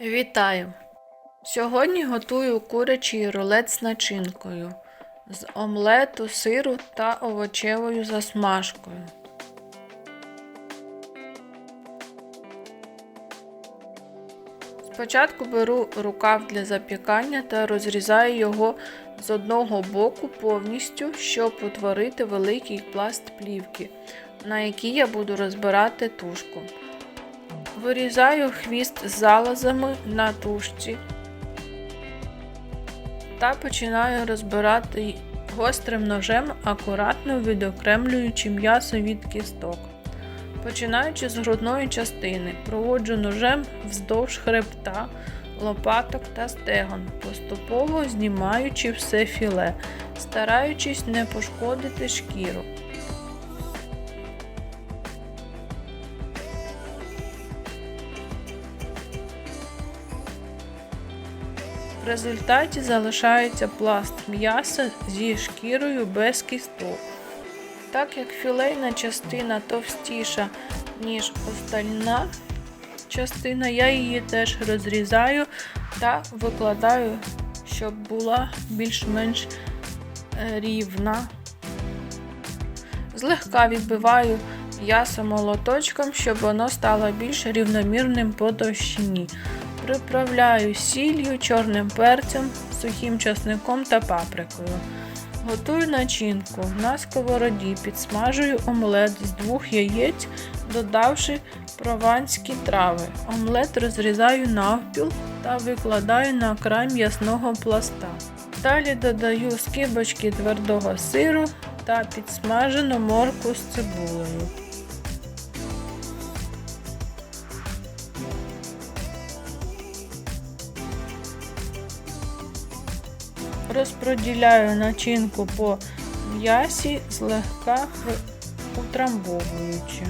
Вітаю! Сьогодні готую курячий рулет з начинкою з омлету, сиру та овочевою засмажкою. Спочатку беру рукав для запікання та розрізаю його з одного боку повністю, щоб утворити великий пласт плівки, на якій я буду розбирати тушку. Вирізаю хвіст з залозами на тушці та починаю розбирати гострим ножем, акуратно відокремлюючи м'ясо від кісток. Починаючи з грудної частини, проводжу ножем вздовж хребта, лопаток та стегон, поступово знімаючи все філе, стараючись не пошкодити шкіру. В результаті залишається пласт м'яса зі шкірою без кісток. Так як філейна частина товстіша, ніж остальна частина, я її теж розрізаю та викладаю, щоб була більш-менш е, рівна. Злегка відбиваю м'ясо молоточком, щоб воно стало більш рівномірним по товщині. Приправляю сіллю, чорним перцем, сухим часником та паприкою. Готую начинку. На сковороді підсмажую омлет з двох яєць, додавши прованські трави. Омлет розрізаю навпіл та викладаю на край м'ясного пласта. Далі додаю скибочки твердого сиру та підсмажену морку з цибулею. Розпроділяю начинку по м'ясі, злегка утрамбовуючи.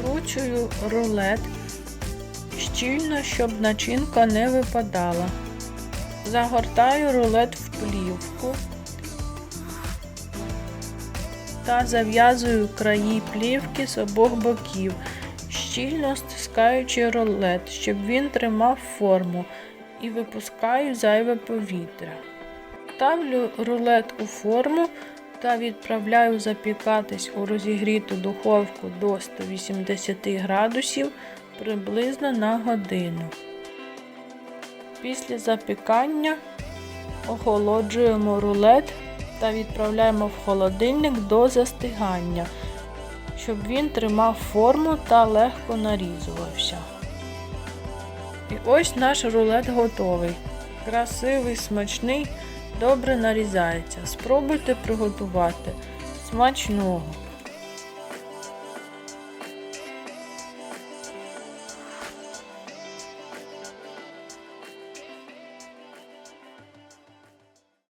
Скручую рулет щільно, щоб начинка не випадала. Загортаю рулет в плівку та зав'язую краї плівки з обох боків, щільно стискаючи рулет, щоб він тримав форму і випускаю зайве повітря. Ставлю рулет у форму та відправляю запікатись у розігріту духовку до 180 градусів приблизно на годину. Після запікання охолоджуємо рулет та відправляємо в холодильник до застигання, щоб він тримав форму та легко нарізувався. І ось наш рулет готовий. Красивий, смачний, добре нарізається. Спробуйте приготувати. Смачного!